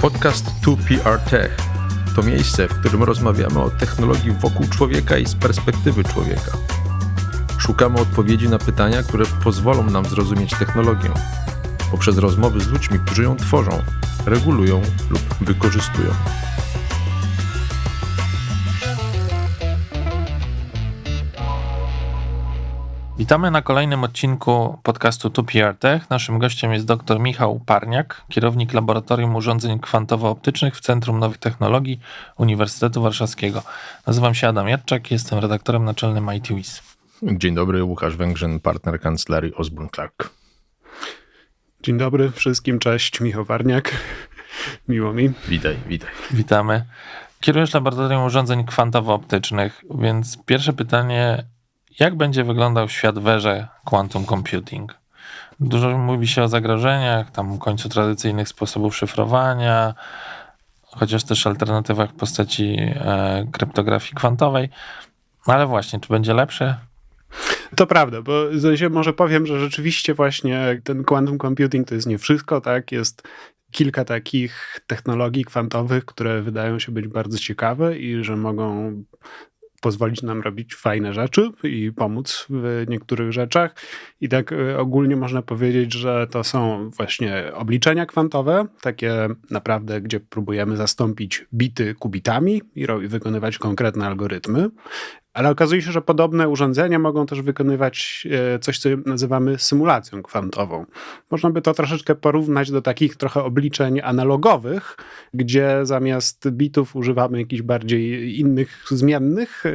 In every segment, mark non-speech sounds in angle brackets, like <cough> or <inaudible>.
Podcast 2PR Tech to miejsce, w którym rozmawiamy o technologii wokół człowieka i z perspektywy człowieka. Szukamy odpowiedzi na pytania, które pozwolą nam zrozumieć technologię poprzez rozmowy z ludźmi, którzy ją tworzą, regulują lub wykorzystują. Witamy na kolejnym odcinku podcastu 2PR Tech. Naszym gościem jest dr Michał Parniak, kierownik Laboratorium Urządzeń Kwantowo-Optycznych w Centrum Nowych Technologii Uniwersytetu Warszawskiego. Nazywam się Adam Jadczak, jestem redaktorem naczelnym ITWIS. Dzień dobry, Łukasz Węgrzyn, partner kancelarii Osborne Clark. Dzień dobry wszystkim, cześć, Michał Warniak. Miło mi. Witaj, witaj. Witamy. Kierujesz Laboratorium Urządzeń Kwantowo-Optycznych, więc pierwsze pytanie, jak będzie wyglądał świat w erze quantum computing? Dużo mówi się o zagrożeniach, tam końcu tradycyjnych sposobów szyfrowania, chociaż też alternatywach w postaci e, kryptografii kwantowej. No ale właśnie, czy będzie lepsze? To prawda, bo w sensie może powiem, że rzeczywiście właśnie ten quantum computing to jest nie wszystko, tak? Jest kilka takich technologii kwantowych, które wydają się być bardzo ciekawe i że mogą pozwolić nam robić fajne rzeczy i pomóc w niektórych rzeczach. I tak e, ogólnie można powiedzieć, że to są właśnie obliczenia kwantowe, takie naprawdę, gdzie próbujemy zastąpić bity kubitami i wykonywać konkretne algorytmy. Ale okazuje się, że podobne urządzenia mogą też wykonywać e, coś, co nazywamy symulacją kwantową. Można by to troszeczkę porównać do takich trochę obliczeń analogowych, gdzie zamiast bitów używamy jakichś bardziej innych zmiennych, e,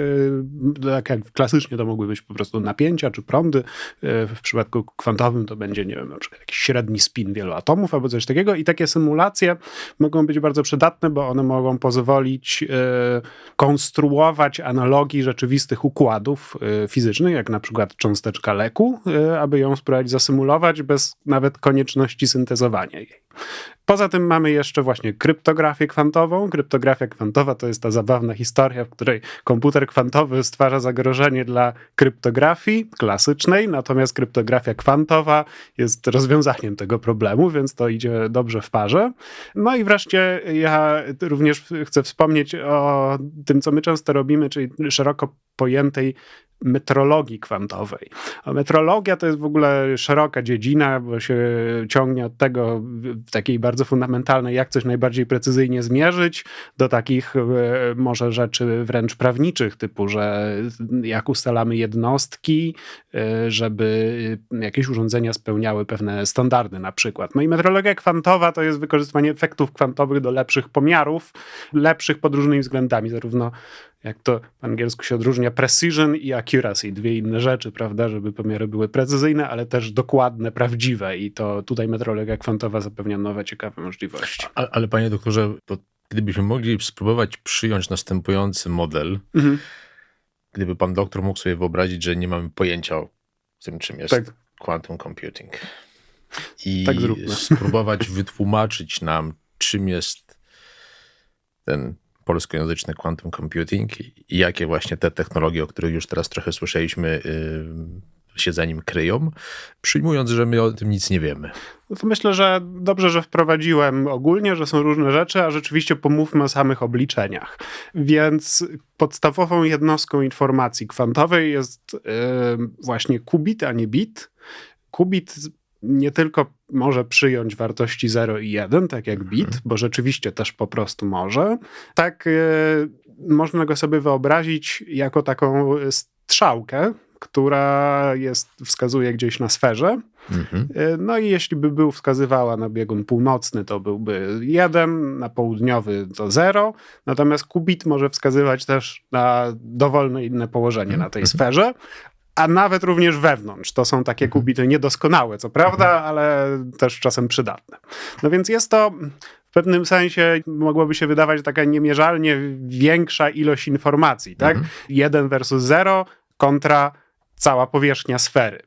tak jak klasycznie to mogły być po prostu napięcia czy prądy. E, w przypadku kwantowym to będzie, nie wiem, na przykład jakiś średni spin wielu atomów albo coś takiego. I takie symulacje mogą być bardzo przydatne, bo one mogą pozwolić konstruować analogii rzeczywistości rzeczywistych układów y, fizycznych, jak na przykład cząsteczka leku, y, aby ją spróbować zasymulować bez nawet konieczności syntezowania jej. Poza tym mamy jeszcze właśnie kryptografię kwantową. Kryptografia kwantowa to jest ta zabawna historia, w której komputer kwantowy stwarza zagrożenie dla kryptografii klasycznej, natomiast kryptografia kwantowa jest rozwiązaniem tego problemu, więc to idzie dobrze w parze. No i wreszcie ja również chcę wspomnieć o tym, co my często robimy, czyli szeroko pojętej metrologii kwantowej. A metrologia to jest w ogóle szeroka dziedzina, bo się ciągnie od tego takiej bardzo fundamentalnej, jak coś najbardziej precyzyjnie zmierzyć, do takich e, może rzeczy wręcz prawniczych, typu, że jak ustalamy jednostki, e, żeby jakieś urządzenia spełniały pewne standardy na przykład. No i metrologia kwantowa to jest wykorzystywanie efektów kwantowych do lepszych pomiarów, lepszych pod różnymi względami, zarówno jak to po angielsku się odróżnia, precision i accuracy, dwie inne rzeczy, prawda, żeby pomiary były precyzyjne, ale też dokładne, prawdziwe i to tutaj metrologia kwantowa zapewnia nowe, ciekawe możliwości. Ale, ale panie doktorze, gdybyśmy mogli spróbować przyjąć następujący model, mhm. gdyby pan doktor mógł sobie wyobrazić, że nie mamy pojęcia o tym, czym jest tak. quantum computing i tak spróbować wytłumaczyć nam, czym jest ten polskojęzyczny quantum computing i jakie właśnie te technologie, o których już teraz trochę słyszeliśmy, yy, się za nim kryją, przyjmując, że my o tym nic nie wiemy. No to myślę, że dobrze, że wprowadziłem ogólnie, że są różne rzeczy, a rzeczywiście pomówmy o samych obliczeniach. Więc podstawową jednostką informacji kwantowej jest yy, właśnie kubit, a nie bit. Nie tylko może przyjąć wartości 0 i 1, tak jak bit, mhm. bo rzeczywiście też po prostu może. Tak y, można go sobie wyobrazić jako taką strzałkę, która jest, wskazuje gdzieś na sferze. Mhm. E, no i jeśli by był wskazywała na biegun północny, to byłby 1, na południowy to 0, natomiast kubit może wskazywać też na dowolne inne położenie na tej mhm. sferze, a nawet również wewnątrz. To są takie mhm. kubity niedoskonałe, co prawda, mhm. ale też czasem przydatne. No więc jest to w pewnym sensie mogłoby się wydawać taka niemierzalnie większa ilość informacji, tak? Mhm. Jeden versus zero kontra cała powierzchnia sfery.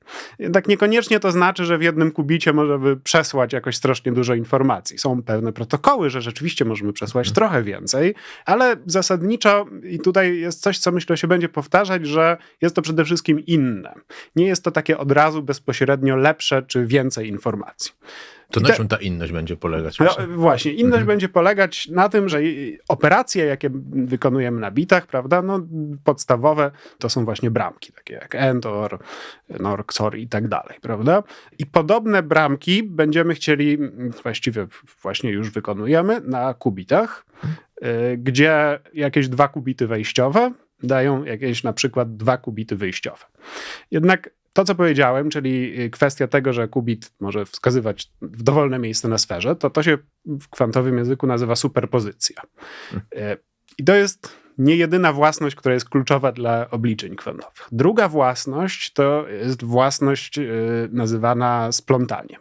Tak niekoniecznie to znaczy, że w jednym kubicie możemy przesłać jakoś strasznie dużo informacji. Są pewne protokoły, że rzeczywiście możemy przesłać mhm. trochę więcej, ale zasadniczo i tutaj jest coś, co myślę się będzie powtarzać, że jest to przede wszystkim inne. Nie jest to takie od razu bezpośrednio lepsze czy więcej informacji. To na te- czym ta inność będzie polegać? No, właśnie? inność Mhm. będzie polegać na tym, że operacje, jakie wykonujemy na bitach, prawda, no podstawowe to są właśnie bramki, takie jak END, OR, NOR, XOR i tak dalej, prawda? I podobne bramki będziemy chcieli, mm, właściwie właśnie już wykonujemy na kubitach, y, gdzie jakieś dwa kubity wejściowe dają jakieś na przykład dwa kubity wyjściowe. Jednak to, co powiedziałem, czyli y, kwestia tego, że kubit może wskazywać w dowolne miejsce na sferze, to to się w kwantowym języku nazywa superpozycja. Y, I to jest nie jedyna własność, która jest kluczowa dla obliczeń kwantowych. Druga własność to jest własność y, nazywana splątaniem.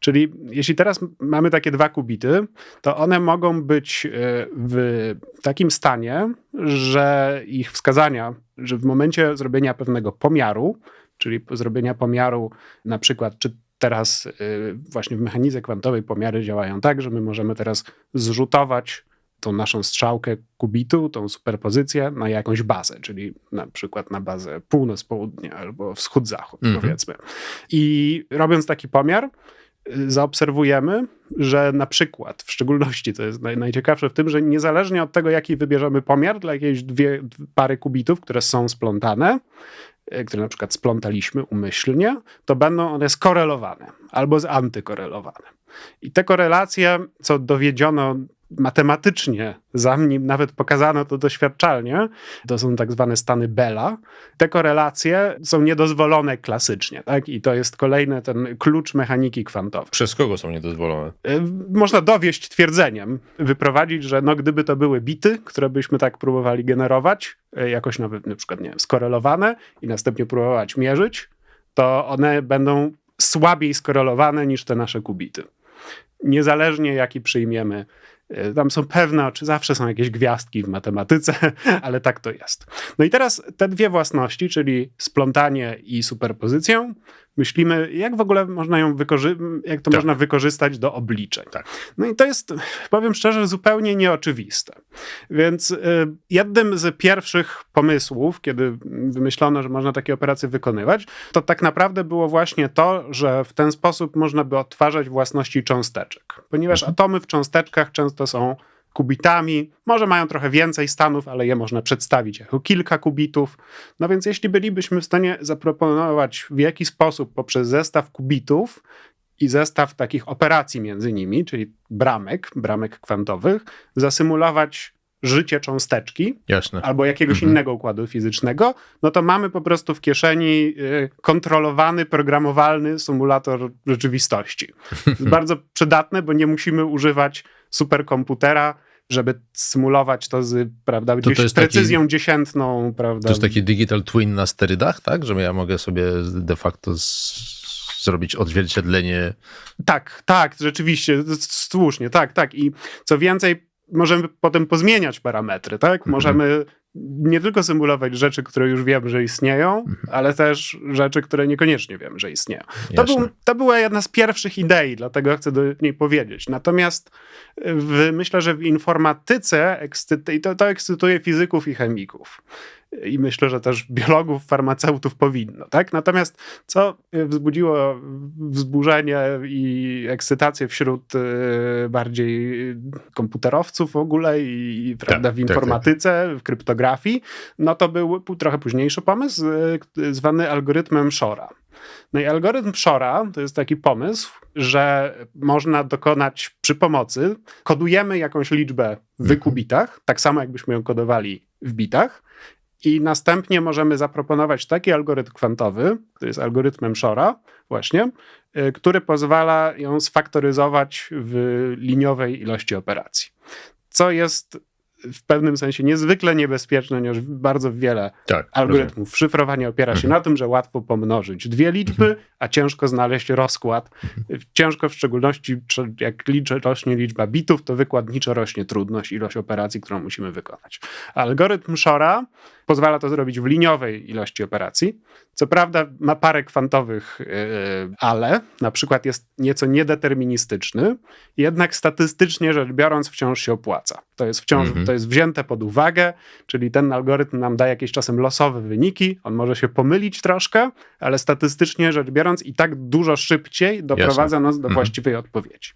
Czyli jeśli teraz mamy takie dwa kubity, to one mogą być y, w takim stanie, że ich wskazania, że w momencie zrobienia pewnego pomiaru, czyli zrobienia pomiaru na przykład, czy teraz y, właśnie w mechanice kwantowej pomiary działają tak, że my możemy teraz zrzutować tą naszą strzałkę kubitu, tą superpozycję na jakąś bazę, czyli na przykład na bazę północ-południe albo wschód-zachód, Mhm. powiedzmy. I robiąc taki pomiar, y, zaobserwujemy, że na przykład, w szczególności to jest naj, najciekawsze w tym, że niezależnie od tego, jaki wybierzemy pomiar dla jakiejś dwie pary kubitów, które są splątane, które na przykład splątaliśmy umyślnie, to będą one skorelowane albo zantykorelowane. I te korelacje, co dowiedziono matematycznie, zanim nawet pokazano to doświadczalnie, to są tak zwane stany Bella. Te korelacje są niedozwolone klasycznie, tak? I to jest kolejny ten klucz mechaniki kwantowej. Przez kogo są niedozwolone? Y, Można dowieść twierdzeniem, wyprowadzić, że no gdyby to były bity, które byśmy tak próbowali generować, y, jakoś nawet na przykład, nie wiem, skorelowane i następnie próbować mierzyć, to one będą słabiej skorelowane niż te nasze kubity. Niezależnie jaki przyjmiemy. Y, Tam są pewne, czy zawsze są jakieś gwiazdki w matematyce, <laughs> ale tak to jest. No i teraz te dwie własności, czyli splątanie i superpozycję, myślimy, jak w ogóle można ją wykorzy- jak to Tak. można wykorzystać do obliczeń. Tak. No i to jest, powiem szczerze, zupełnie nieoczywiste. Więc y, jednym z pierwszych pomysłów, kiedy wymyślono, że można takie operacje wykonywać, to tak naprawdę było właśnie to, że w ten sposób można by odtwarzać własności cząsteczek. Ponieważ atomy w cząsteczkach często są kubitami, może mają trochę więcej stanów, ale je można przedstawić jako kilka kubitów. No więc jeśli bylibyśmy w stanie zaproponować w jaki sposób poprzez zestaw kubitów i zestaw takich operacji między nimi, czyli bramek, bramek kwantowych, zasymulować życie cząsteczki Jasne. albo jakiegoś Mhm. innego układu fizycznego, no to mamy po prostu w kieszeni y, kontrolowany, programowalny symulator rzeczywistości. To <laughs> jest bardzo przydatne, bo nie musimy używać superkomputera, żeby symulować to z prawda, to gdzieś jest taki- precyzją dziesiętną. Prawda? To jest taki digital twin na sterydach, tak? Że ja mogę sobie de facto z... zrobić odzwierciedlenie. Tak, tak, rzeczywiście, to słusznie, tak, tak. I co więcej, możemy potem pozmieniać parametry, tak? Mhm. Możemy nie tylko symulować rzeczy, które już wiemy, że istnieją, Mhm. ale też rzeczy, które niekoniecznie wiemy, że istnieją. To, był, to była jedna z pierwszych idei, dlatego chcę do niej powiedzieć. Natomiast w, myślę, że w informatyce ekscyt, i to, to ekscytuje fizyków i chemików. I myślę, że też biologów, farmaceutów powinno. Tak? Natomiast co wzbudziło wzburzenie i ekscytację wśród e, bardziej komputerowców w ogóle i, i prawda, Tak, w tak, informatyce, w kryptografii, no to był trochę późniejszy pomysł, e, zwany algorytmem Shora. No i algorytm Shora to jest taki pomysł, że można dokonać przy pomocy, kodujemy jakąś liczbę w kubitach, tak samo jakbyśmy ją kodowali w bitach, i następnie możemy zaproponować taki algorytm kwantowy, który jest algorytmem Shora, właśnie, y, który pozwala ją sfaktoryzować w liniowej ilości operacji. Co jest w pewnym sensie niezwykle niebezpieczne, ponieważ bardzo wiele Tak. rozumiem. algorytmów szyfrowania opiera się na tym, że łatwo pomnożyć dwie liczby, a ciężko znaleźć rozkład. Ciężko w szczególności, jak liczy, rośnie liczba bitów, to wykładniczo rośnie trudność, ilość operacji, którą musimy wykonać. Algorytm Shora pozwala to zrobić w liniowej ilości operacji. Co prawda ma parę kwantowych, yy, ale na przykład jest nieco niedeterministyczny, jednak statystycznie rzecz biorąc wciąż się opłaca. To jest wciąż, Mhm. to jest wzięte pod uwagę, czyli ten algorytm nam daje jakieś czasem losowe wyniki, on może się pomylić troszkę, ale statystycznie rzecz biorąc i tak dużo szybciej doprowadza nas do Mhm. właściwej odpowiedzi.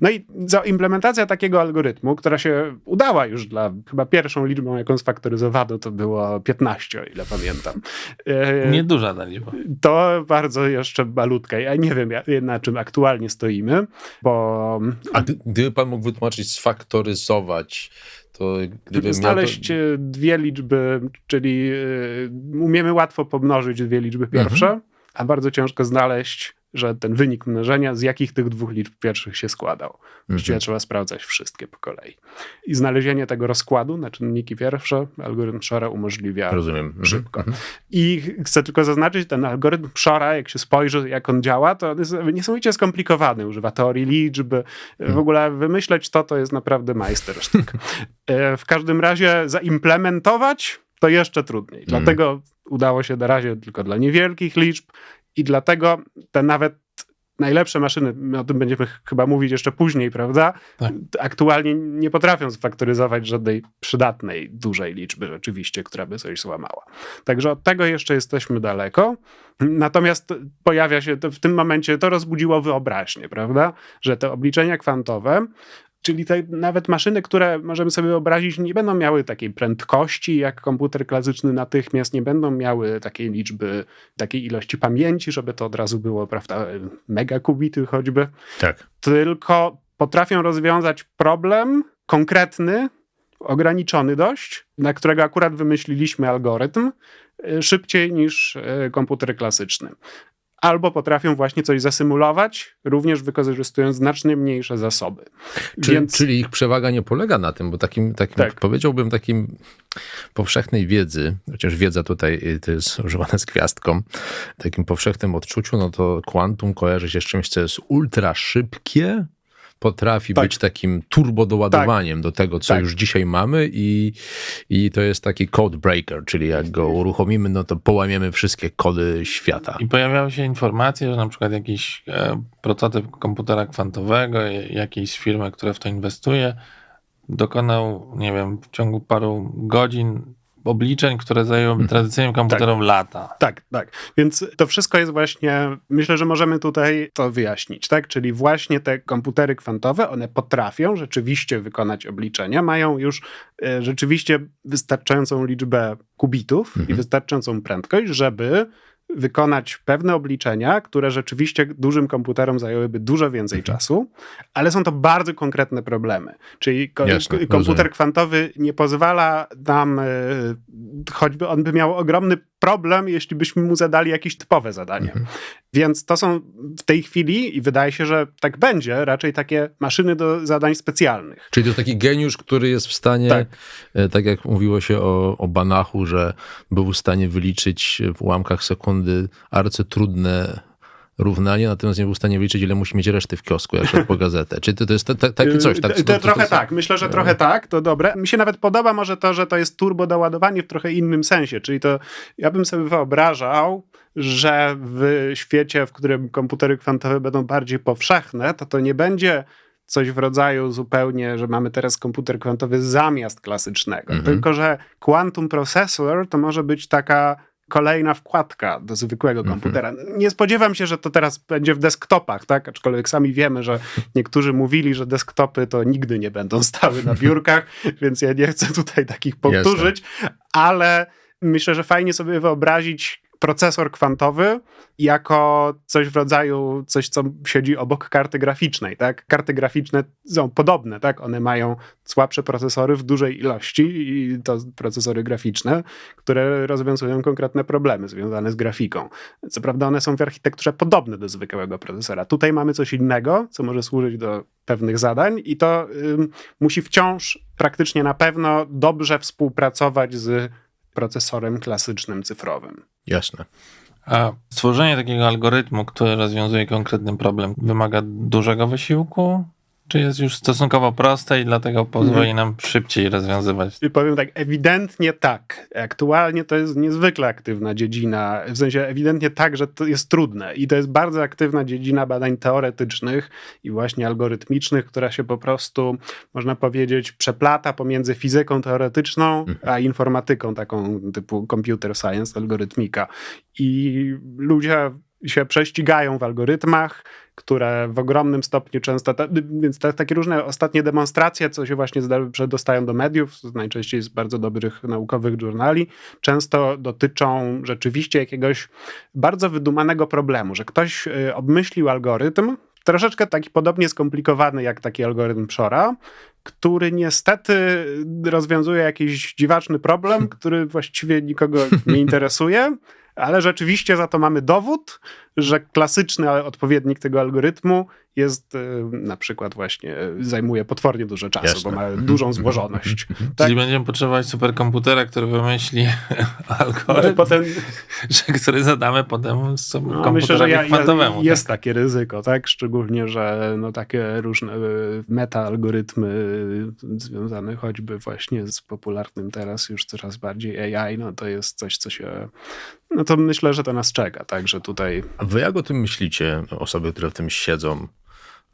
No i za implementacja takiego algorytmu, która się udała już dla chyba pierwszą liczbą, jaką sfaktoryzowano, to było 15, o ile pamiętam. E, Nieduża ta liczba. To bardzo jeszcze malutka. Ja nie wiem, na czym aktualnie stoimy, bo A gdy- gdyby pan mógł wytłumaczyć, sfaktoryzować, to gdyby miał znaleźć to... e, dwie liczby, czyli e, umiemy łatwo pomnożyć dwie liczby pierwsze, Mhm. A bardzo ciężko znaleźć, że ten wynik mnożenia, z jakich tych dwóch liczb pierwszych się składał. Właściwie Mhm. trzeba sprawdzać wszystkie po kolei. I znalezienie tego rozkładu na czynniki pierwsze algorytm Shora umożliwia Rozumiem. Mhm. szybko. Mhm. I chcę tylko zaznaczyć, ten algorytm Shora, jak się spojrzy, jak on działa, to on jest niesamowicie skomplikowany. Używa teorii liczb. W ogóle wymyśleć to, to jest naprawdę majstersztyk. E, <laughs> w każdym razie zaimplementować to jeszcze trudniej. Dlatego udało się na razie tylko dla niewielkich liczb i dlatego te nawet najlepsze maszyny, my o tym będziemy ch- chyba mówić jeszcze później, prawda? Tak. Aktualnie nie potrafią sfaktoryzować żadnej przydatnej, dużej liczby rzeczywiście, która by coś złamała. Także od tego jeszcze jesteśmy daleko. Natomiast pojawia się to, w tym momencie, to rozbudziło wyobraźnię, prawda? Że te obliczenia kwantowe, czyli te nawet maszyny, które możemy sobie wyobrazić, nie będą miały takiej prędkości jak komputer klasyczny natychmiast, nie będą miały takiej liczby, takiej ilości pamięci, żeby to od razu było, prawda, megakubity choćby Tak. tylko potrafią rozwiązać problem konkretny, ograniczony dość, na którego akurat wymyśliliśmy algorytm, y, szybciej niż y, komputer klasyczny. Albo potrafią właśnie coś zasymulować, również wykorzystując znacznie mniejsze zasoby. Czyli, Więc czyli ich przewaga nie polega na tym, bo takim, takim Tak. powiedziałbym takim powszechnej wiedzy, chociaż wiedza tutaj y, to jest używane z gwiazdką, takim powszechnym odczuciu, no to kwantum kojarzy się z czymś, co jest ultra szybkie, potrafi Tak. być takim turbo doładowaniem do tego, co Tak. już dzisiaj mamy i, i to jest taki code breaker, czyli jak go uruchomimy, no to połamiemy wszystkie kody świata. I pojawiały się informacje, że na przykład jakiś e, prototyp komputera kwantowego, jakiejś firmy, która w to inwestuje, dokonał, nie wiem, w ciągu paru godzin obliczeń, które zajęłyby tradycyjnym komputerom lata. Tak, tak. Więc to wszystko jest właśnie, myślę, że możemy tutaj to wyjaśnić, tak? Czyli właśnie te komputery kwantowe, one potrafią rzeczywiście wykonać obliczenia, mają już e, rzeczywiście wystarczającą liczbę kubitów i wystarczającą prędkość, żeby wykonać pewne obliczenia, które rzeczywiście dużym komputerom zajęłyby dużo więcej czasu, ale są to bardzo konkretne problemy. Czyli ko- Jasne, komputer rozumiem. kwantowy nie pozwala nam, e, choćby on by miał ogromny problem, jeśli byśmy mu zadali jakieś typowe zadanie. Mhm. Więc to są w tej chwili, i wydaje się, że tak będzie, raczej takie maszyny do zadań specjalnych. Czyli to jest taki geniusz, który jest w stanie, Tak. tak, tak jak mówiło się o, o Banachu, że był w stanie wyliczyć w ułamkach sekundy arcytrudne równanie, natomiast nie był w stanie wyliczyć, ile musi mieć reszty w kiosku, jak szedł po gazetę. Czy to, to jest ta- ta- takie coś? Tak, to, to, trochę tak, myślę, że trochę tak, to dobre. Mi się nawet podoba może to, że to jest turbo doładowanie w trochę innym sensie, czyli to ja bym sobie wyobrażał, że w świecie, w którym komputery kwantowe będą bardziej powszechne, to to nie będzie coś w rodzaju zupełnie, że mamy teraz komputer kwantowy zamiast klasycznego, Mhm. tylko że quantum processor to może być taka kolejna wkładka do zwykłego Mhm. komputera. Nie spodziewam się, że to teraz będzie w desktopach, tak? Aczkolwiek sami wiemy, że niektórzy mówili, że desktopy to nigdy nie będą stały na biurkach, <laughs> więc ja nie chcę tutaj takich powtórzyć, ale myślę, że fajnie sobie wyobrazić procesor kwantowy jako coś w rodzaju, coś co siedzi obok karty graficznej, tak? Karty graficzne są podobne, tak? One mają słabsze procesory w dużej ilości i to procesory graficzne, które rozwiązują konkretne problemy związane z grafiką. Co prawda one są w architekturze podobne do zwykłego procesora. Tutaj mamy coś innego, co może służyć do pewnych zadań i to ym, musi wciąż praktycznie na pewno dobrze współpracować z procesorem klasycznym cyfrowym. Jasne. A stworzenie takiego algorytmu, który rozwiązuje konkretny problem, wymaga dużego wysiłku? Czy jest już stosunkowo proste i dlatego pozwoli nam szybciej rozwiązywać? I powiem tak, ewidentnie tak. Aktualnie to jest niezwykle aktywna dziedzina, w sensie ewidentnie tak, że to jest trudne i to jest bardzo aktywna dziedzina badań teoretycznych i właśnie algorytmicznych, która się po prostu, można powiedzieć, przeplata pomiędzy fizyką teoretyczną a informatyką taką typu computer science, algorytmika. I ludzie się prześcigają w algorytmach, które w ogromnym stopniu często, ta, więc te, takie różne ostatnie demonstracje, co się właśnie przedostają do mediów, najczęściej z bardzo dobrych naukowych journali, często dotyczą rzeczywiście jakiegoś bardzo wydumanego problemu, że ktoś y, obmyślił algorytm, troszeczkę taki podobnie skomplikowany jak taki algorytm Shora, który niestety rozwiązuje jakiś dziwaczny problem, <laughs> który właściwie nikogo nie interesuje ale rzeczywiście za to mamy dowód, że klasyczny odpowiednik tego algorytmu jest y, na przykład właśnie zajmuje potwornie dużo czasu, Jasne. bo ma dużą złożoność. tak? Czyli będziemy potrzebować superkomputera, który wymyśli <laughs> algorytm, potem, <laughs> że, który zadamy potem no, myślę, że ja, kwantowemu. Ja, jest tak? takie ryzyko, tak? Szczególnie, że no, takie różne y, meta-algorytmy związane choćby właśnie z popularnym teraz już coraz bardziej AI, no to jest coś, co się no to myślę, że to nas czeka, tak, że tutaj... A wy jak o tym myślicie, osoby, które w tym siedzą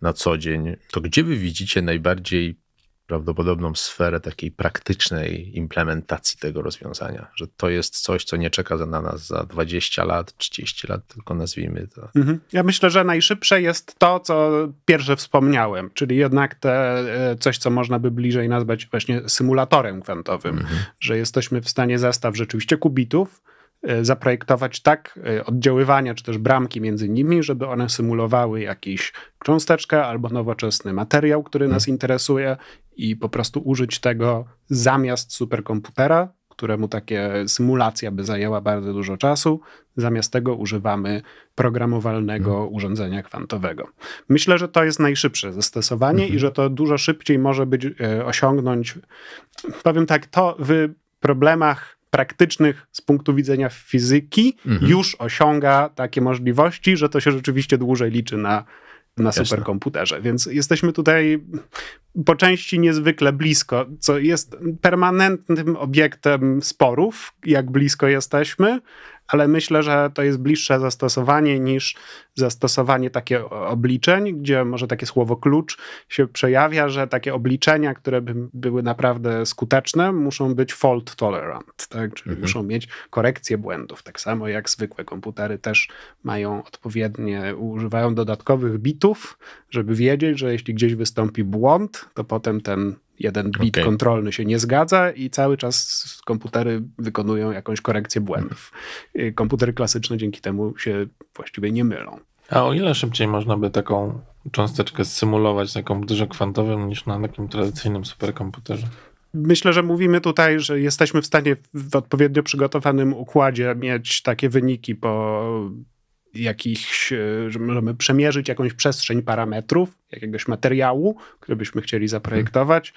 na co dzień, to gdzie wy widzicie najbardziej prawdopodobną sferę takiej praktycznej implementacji tego rozwiązania, że to jest coś, co nie czeka na nas za 20 lat, 30 lat, tylko nazwijmy to. Mhm. Ja myślę, że najszybsze jest to, co pierwsze wspomniałem, czyli jednak te, e, coś, co można by bliżej nazwać właśnie symulatorem kwantowym, mhm. że jesteśmy w stanie zestaw rzeczywiście kubitów, zaprojektować tak e, oddziaływania, czy też bramki między nimi, żeby one symulowały jakąś cząsteczkę albo nowoczesny materiał, który nas hmm. interesuje i po prostu użyć tego zamiast superkomputera, któremu takie symulacja by zajęła bardzo dużo czasu. Zamiast tego używamy programowalnego hmm. urządzenia kwantowego. Myślę, że to jest najszybsze zastosowanie hmm. i że to dużo szybciej może być e, osiągnąć. Powiem tak, to w problemach praktycznych z punktu widzenia fizyki mhm. już osiąga takie możliwości, że to się rzeczywiście dłużej liczy na, na superkomputerze. Więc jesteśmy tutaj po części niezwykle blisko, co jest permanentnym obiektem sporów, jak blisko jesteśmy, ale myślę, że to jest bliższe zastosowanie niż zastosowanie takie obliczeń, gdzie może takie słowo klucz się przejawia, że takie obliczenia, które by były naprawdę skuteczne, muszą być fault tolerant, tak? czyli mhm. muszą mieć korekcję błędów. Tak samo jak zwykłe komputery też mają odpowiednie, używają dodatkowych bitów, żeby wiedzieć, że jeśli gdzieś wystąpi błąd, to potem ten jeden bit okay. kontrolny się nie zgadza i cały czas komputery wykonują jakąś korekcję błędów. Hmm. Komputery klasyczne dzięki temu się właściwie nie mylą. A o ile szybciej można by taką cząsteczkę symulować na komputerze kwantowym niż na takim tradycyjnym superkomputerze? Myślę, że mówimy tutaj, że jesteśmy w stanie w odpowiednio przygotowanym układzie mieć takie wyniki po jakichś, e, że możemy przemierzyć jakąś przestrzeń parametrów, jakiegoś materiału, który byśmy chcieli zaprojektować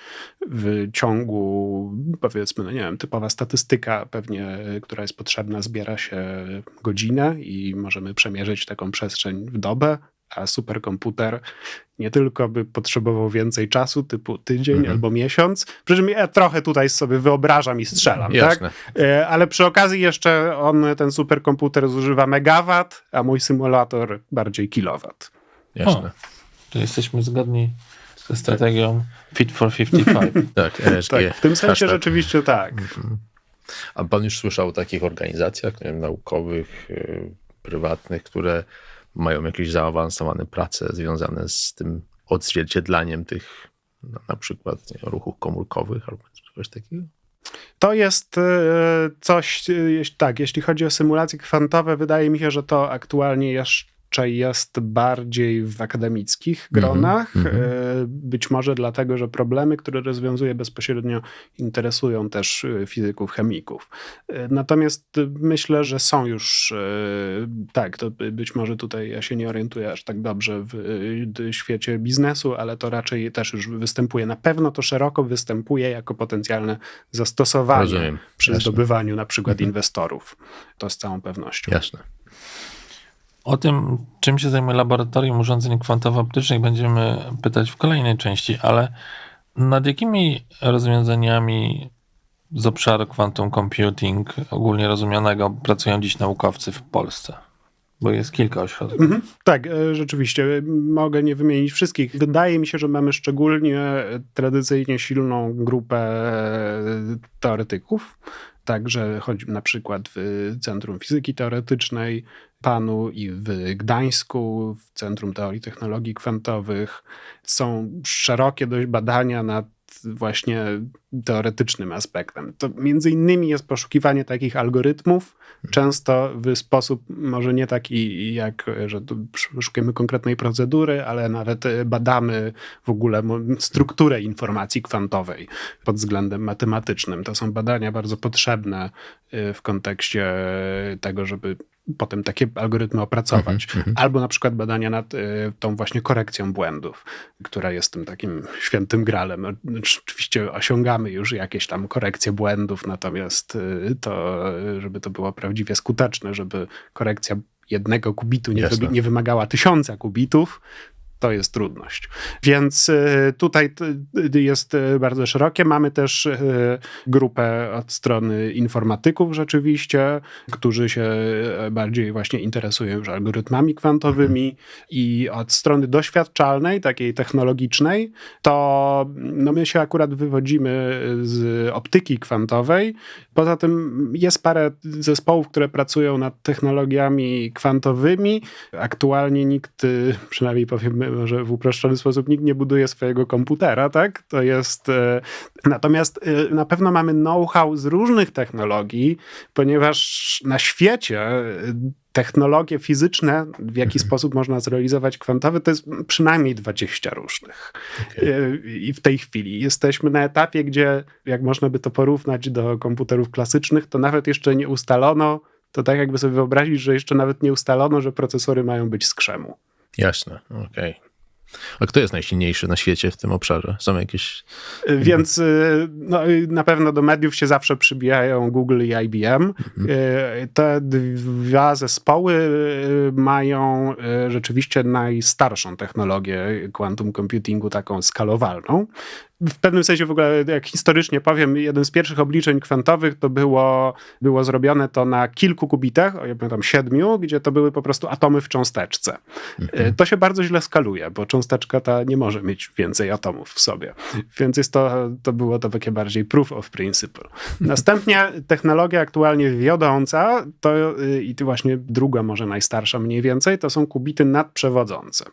w ciągu, powiedzmy, no nie wiem, typowa statystyka pewnie, która jest potrzebna, zbiera się godzinę i możemy przemierzyć taką przestrzeń w dobę, a superkomputer nie tylko by potrzebował więcej czasu, typu tydzień mhm. albo miesiąc, przy czym ja trochę tutaj sobie wyobrażam i strzelam, Jasne. tak? E, ale przy okazji jeszcze on, ten superkomputer zużywa megawat, a mój symulator bardziej kilowat. Jasne. O, to jesteśmy zgodni ze strategią Fit for 55. <laughs> tak, ESG. tak, w tym sensie Hashtag. rzeczywiście tak. Mhm. A pan już słyszał o takich organizacjach wiem, naukowych, yy, prywatnych, które mają jakieś zaawansowane prace związane z tym odzwierciedlaniem tych no, na przykład nie, ruchów komórkowych albo coś takiego? To jest e, coś, e, tak, jeśli chodzi o symulacje kwantowe, wydaje mi się, że to aktualnie jeszcze raczej jest bardziej w akademickich mhm, gronach. Mm -hmm. Być może dlatego, że problemy, które rozwiązuje bezpośrednio, interesują też e, fizyków, chemików. E, natomiast myślę, że są już, tak, to być może tutaj ja się nie orientuję aż tak dobrze w świecie biznesu, ale to raczej też już występuje. Na pewno to szeroko występuje jako potencjalne zastosowanie Rozumiem. przy Jasne. zdobywaniu na przykład mhm. inwestorów. To z całą pewnością. Jasne. O tym, czym się zajmuje laboratorium urządzeń kwantowo-optycznych, będziemy pytać w kolejnej części, ale nad jakimi rozwiązaniami z obszaru quantum computing ogólnie rozumianego pracują dziś naukowcy w Polsce? Bo jest kilka ośrodków. Mhm, tak, e, rzeczywiście. Mogę nie wymienić wszystkich. Wydaje mi się, że mamy szczególnie tradycyjnie silną grupę teoretyków tak, że chodzi na przykład w Centrum Fizyki Teoretycznej PANU i w Gdańsku, w Centrum Teorii Technologii Kwantowych. Są szerokie dość badania nad właśnie teoretycznym aspektem. To między innymi jest poszukiwanie takich algorytmów, często w sposób może nie taki jak, że szukamy konkretnej procedury, ale nawet badamy w ogóle strukturę informacji kwantowej pod względem matematycznym. To są badania bardzo potrzebne y, w kontekście tego, żeby potem takie algorytmy opracować. Mm -hmm. Albo na przykład badania nad y, tą właśnie korekcją błędów, która jest tym takim świętym gralem. Oczywiście osiągamy już jakieś tam korekcje błędów, natomiast y, to, żeby to było prawdziwie skuteczne, żeby korekcja jednego kubitu nie, nie wymagała tysiąca kubitów, to jest trudność. Więc y, tutaj jest y, bardzo szerokie. Mamy też y, grupę od strony informatyków rzeczywiście, którzy się bardziej właśnie interesują już algorytmami kwantowymi i od strony doświadczalnej, takiej technologicznej, to no my się akurat wywodzimy z optyki kwantowej. Poza tym jest parę zespołów, które pracują nad technologiami kwantowymi. Aktualnie nikt, przynajmniej powiemy może w uproszczony sposób nikt nie buduje swojego komputera, tak? To jest. E, natomiast e, na pewno mamy know-how z różnych technologii, ponieważ na świecie e, technologie fizyczne, w jaki mhm. sposób można zrealizować kwantowe, to jest przynajmniej 20 różnych. Okay. I w tej chwili jesteśmy na etapie, gdzie, jak można by to porównać do komputerów klasycznych, to nawet jeszcze nie ustalono, to tak jakby sobie wyobrazić, że jeszcze nawet nie ustalono, że procesory mają być z krzemu. Jasne, okej. Okay. A kto jest najsilniejszy na świecie w tym obszarze? Są jakieś. Y, więc y, no, y, na pewno do mediów się zawsze przybijają Google i IBM. Mhm. Te dwa zespoły mają rzeczywiście najstarszą technologię quantum computingu, taką skalowalną w pewnym sensie w ogóle, jak historycznie powiem, jeden z pierwszych obliczeń kwantowych to było, było zrobione to na kilku kubitach, ja pamiętam siedmiu, gdzie to były po prostu atomy w cząsteczce. Mhm. To się bardzo źle skaluje, bo cząsteczka ta nie może mieć więcej atomów w sobie. Więc jest to, to było to takie bardziej proof of principle. <laughs> Następnie technologia aktualnie wiodąca, to y, i właśnie druga, może najstarsza mniej więcej, to są kubity nadprzewodzące.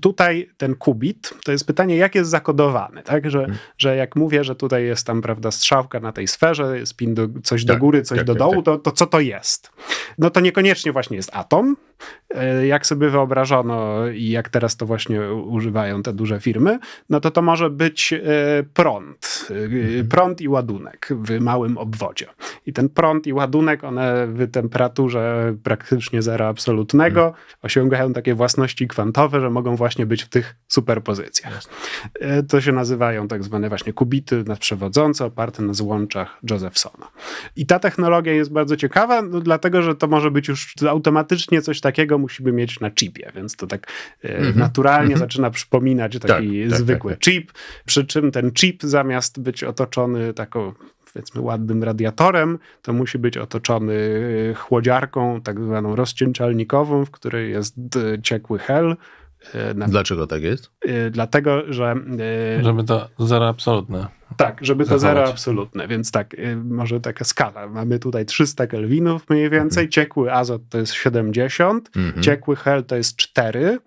Tutaj ten kubit, to jest pytanie, jak jest zakodowany, tak, że że jak mówię, że tutaj jest tam, prawda, strzałka na tej sferze, spin do, coś tak, do góry, coś tak, do tak, dołu, tak. To, to co to jest? No to niekoniecznie właśnie jest atom, jak sobie wyobrażono i jak teraz to właśnie używają te duże firmy, no to to może być e, prąd, e, mhm. prąd i ładunek w małym obwodzie. I ten prąd i ładunek, one w temperaturze praktycznie zera absolutnego mhm. osiągają takie własności kwantowe, że mogą właśnie być w tych superpozycjach. To się nazywają tak zwane właśnie kubity nadprzewodzące oparte na złączach Josephsona. I ta technologia jest bardzo ciekawa, no, dlatego że to może być już automatycznie coś takiego musimy mieć na chipie, więc to tak mm -hmm. naturalnie mm -hmm. zaczyna przypominać taki tak, tak zwykły tak, tak, chip, przy czym ten chip zamiast być otoczony taką powiedzmy ładnym radiatorem, to musi być otoczony chłodziarką, tak zwaną rozcieńczalnikową, w której jest e, ciekły hel, E, na... Dlaczego tak jest? E, dlatego, że. E, żeby to zero absolutne. Tak, żeby to zero absolutne, więc tak, może taka skala. Mamy tutaj 300 kelwinów mniej więcej, mhm. ciekły azot to jest 70, mhm. ciekły hel to jest 4,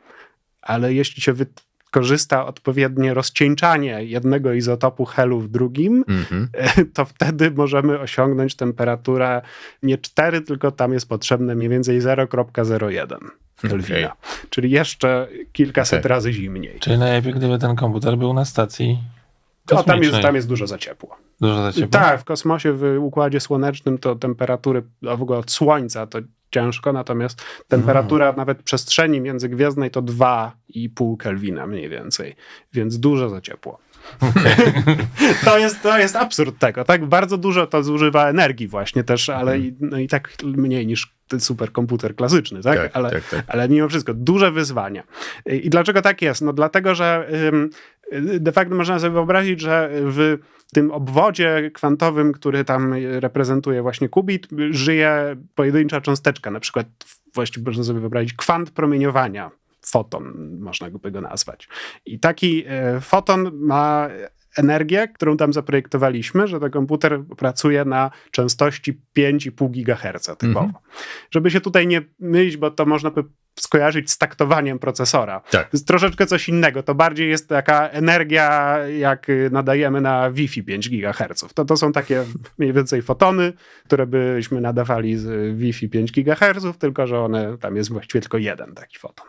ale jeśli się wykorzysta odpowiednie rozcieńczanie jednego izotopu helu w drugim, mhm. to wtedy możemy osiągnąć temperaturę nie 4, tylko tam jest potrzebne mniej więcej 0,01. Kelvina. Okay. Czyli jeszcze kilkaset okay. razy zimniej. Czyli najlepiej, gdyby ten komputer był na stacji no, tam jest, tam jest dużo za ciepło. Dużo za ciepło? Tak, w kosmosie, w Układzie Słonecznym to temperatury, a w ogóle od Słońca to ciężko, natomiast temperatura mhm. nawet przestrzeni międzygwiezdnej to 2,5 Kelwina mniej więcej, więc dużo za ciepło. Okay. <laughs> to, jest, to jest absurd tego, tak? Bardzo dużo to zużywa energii właśnie też, ale i, no i tak mniej niż superkomputer klasyczny, tak? tak, ale, tak, tak. ale mimo wszystko duże wyzwania. I dlaczego tak jest? No dlatego, że de facto można sobie wyobrazić, że w tym obwodzie kwantowym, który tam reprezentuje właśnie kubit, żyje pojedyncza cząsteczka, na przykład właściwie można sobie wyobrazić kwant promieniowania foton, można by go nazwać. I taki e, foton ma energię, którą tam zaprojektowaliśmy, że ten komputer pracuje na częstości 5,5 GHz typowo. Mhm. Żeby się tutaj nie mylić, bo to można by skojarzyć z taktowaniem procesora. Tak. To jest troszeczkę coś innego. To bardziej jest taka energia, jak nadajemy na Wi-Fi 5 GHz. To, to są takie mniej więcej fotony, które byśmy nadawali z Wi-Fi 5 GHz, tylko że one, tam jest właściwie tylko jeden taki foton.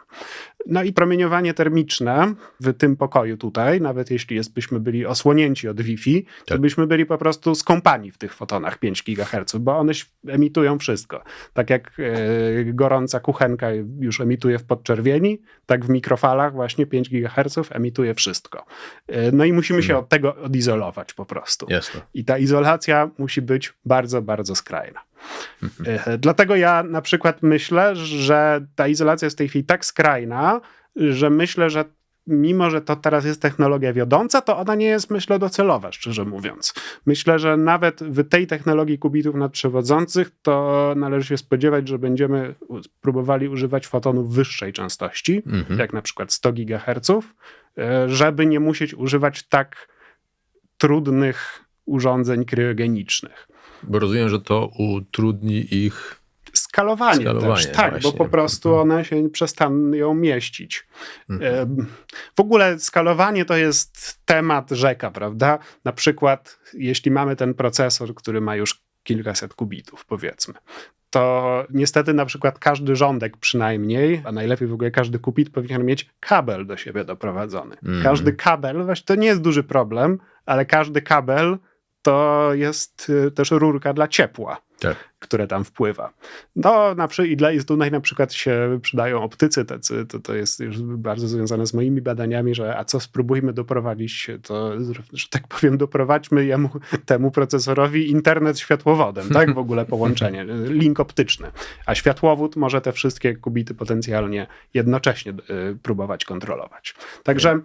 No i promieniowanie termiczne w tym pokoju tutaj, nawet jeśli byśmy byli osłonięci od Wi-Fi, tak. to byśmy byli po prostu skąpani w tych fotonach 5 GHz, bo one emitują wszystko. Tak jak e, gorąca kuchenka już emituje w podczerwieni, tak w mikrofalach właśnie 5 GHz emituje wszystko. E, no i musimy się mhm. od tego odizolować po prostu. Jasne. I ta izolacja musi być bardzo, bardzo skrajna. Mhm. E, dlatego ja na przykład myślę, że ta izolacja jest w tej chwili tak skrajna, że myślę, że mimo, że to teraz jest technologia wiodąca, to ona nie jest, myślę, docelowa, szczerze mówiąc. Myślę, że nawet w tej technologii kubitów nadprzewodzących to należy się spodziewać, że będziemy próbowali używać fotonów wyższej częstości, mhm. jak na przykład 100 GHz, e, żeby nie musieć używać tak trudnych urządzeń kryogenicznych. Bo rozumiem, że to utrudni ich skalowanie, skalowanie też. Tak, właśnie. bo po prostu mhm. one się przestaną mieścić. Mhm. W ogóle skalowanie to jest temat rzeka, prawda? Na przykład, jeśli mamy ten procesor, który ma już kilkaset kubitów, powiedzmy, to niestety na przykład każdy rządek przynajmniej, a najlepiej w ogóle każdy kubit powinien mieć kabel do siebie doprowadzony. Mm. Każdy kabel, właśnie to nie jest duży problem, ale każdy kabel to jest y, też rurka dla ciepła. Tak. które tam wpływa. No, na przykład, i dla tutaj na przykład się przydają optycy tacy, to, to jest już bardzo związane z moimi badaniami, że a co spróbujmy doprowadzić, to, że tak powiem, doprowadźmy jemu, temu procesorowi internet światłowodem, tak, w ogóle połączenie, link optyczny, a światłowód może te wszystkie kubity potencjalnie jednocześnie y, próbować kontrolować. Także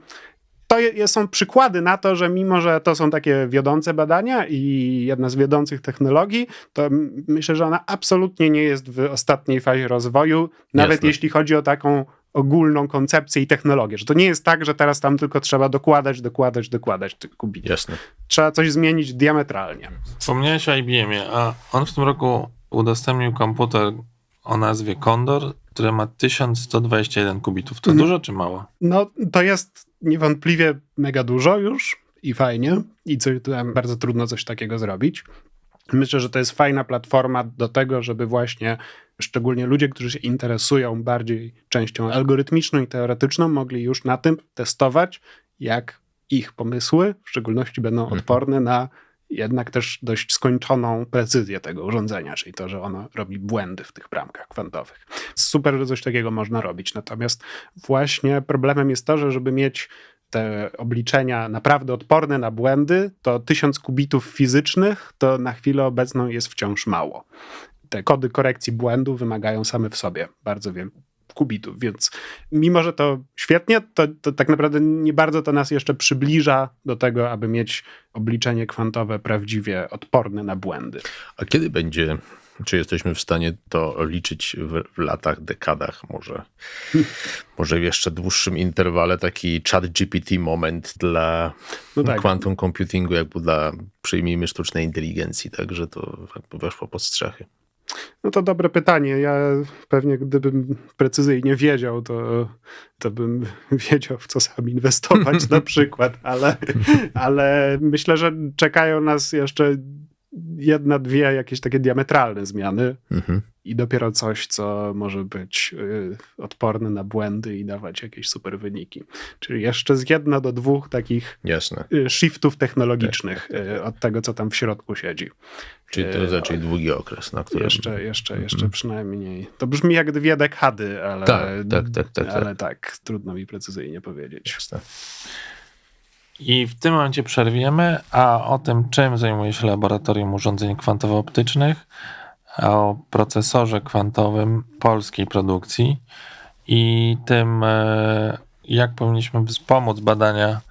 to są przykłady na to, że mimo, że to są takie wiodące badania i jedna z wiodących technologii, to myślę, że ona absolutnie nie jest w ostatniej fazie rozwoju, nawet Jasne. jeśli chodzi o taką ogólną koncepcję i technologię. Że to nie jest tak, że teraz tam tylko trzeba dokładać, dokładać, dokładać tych kubitów. Jasne. Trzeba coś zmienić diametralnie. Wspomniałeś o IBM-ie, a on w tym roku udostępnił komputer o nazwie Condor, który ma 1121 kubitów. To mhm. dużo czy mało? No, to jest niewątpliwie mega dużo już i fajnie i co, bardzo trudno coś takiego zrobić. Myślę, że to jest fajna platforma do tego, żeby właśnie szczególnie ludzie, którzy się interesują bardziej częścią algorytmiczną i teoretyczną, mogli już na tym testować, jak ich pomysły w szczególności będą mhm. odporne na jednak też dość skończoną precyzję tego urządzenia, czyli to, że ono robi błędy w tych bramkach kwantowych. Super, że coś takiego można robić. Natomiast właśnie problemem jest to, że żeby mieć te obliczenia naprawdę odporne na błędy, to tysiąc kubitów fizycznych to na chwilę obecną jest wciąż mało. Te kody korekcji błędu wymagają same w sobie bardzo wielu kubitów, więc mimo, że to świetnie, to, to tak naprawdę nie bardzo to nas jeszcze przybliża do tego, aby mieć obliczenie kwantowe prawdziwie odporne na błędy. A kiedy będzie czy jesteśmy w stanie to liczyć w, latach, dekadach, może, <laughs> może w jeszcze dłuższym interwale, taki chat GPT moment dla no tak. quantum computingu, jakby dla, przyjmijmy, sztucznej inteligencji, także to weszło pod strzechy. No to dobre pytanie. Ja pewnie gdybym precyzyjnie wiedział, to, to bym <laughs> wiedział, w co sam inwestować na <laughs> przykład, ale, ale myślę, że czekają nas jeszcze jedna, dwie jakieś takie diametralne zmiany mhm. I dopiero coś, co może być y, odporne na błędy i dawać jakieś super wyniki. Czyli jeszcze z jedna do dwóch takich Jasne. Y, shiftów technologicznych tak, tak, tak. od tego, co tam w środku siedzi. Czyli to jest raczej długi okres, na który... Jeszcze, jeszcze, mhm. jeszcze przynajmniej. To brzmi jak dwie dekady, ale tak, tak, tak, tak, ale tak, trudno mi precyzyjnie powiedzieć. Jasne. I w tym momencie przerwiemy, a o tym, czym zajmuje się Laboratorium Urządzeń Kwantowo-Optycznych, o procesorze kwantowym polskiej produkcji i tym, e, jak powinniśmy wspomóc badania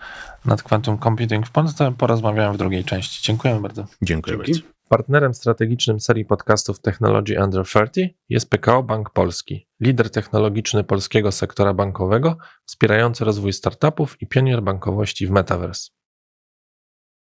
nad quantum computing w Polsce, porozmawiamy w drugiej części. Dziękujemy bardzo. Dziękuję bardzo. Partnerem strategicznym serii podcastów Technology Under 30 jest PKO Bank Polski, lider technologiczny polskiego sektora bankowego, wspierający rozwój startupów i pionier bankowości w Metaverse.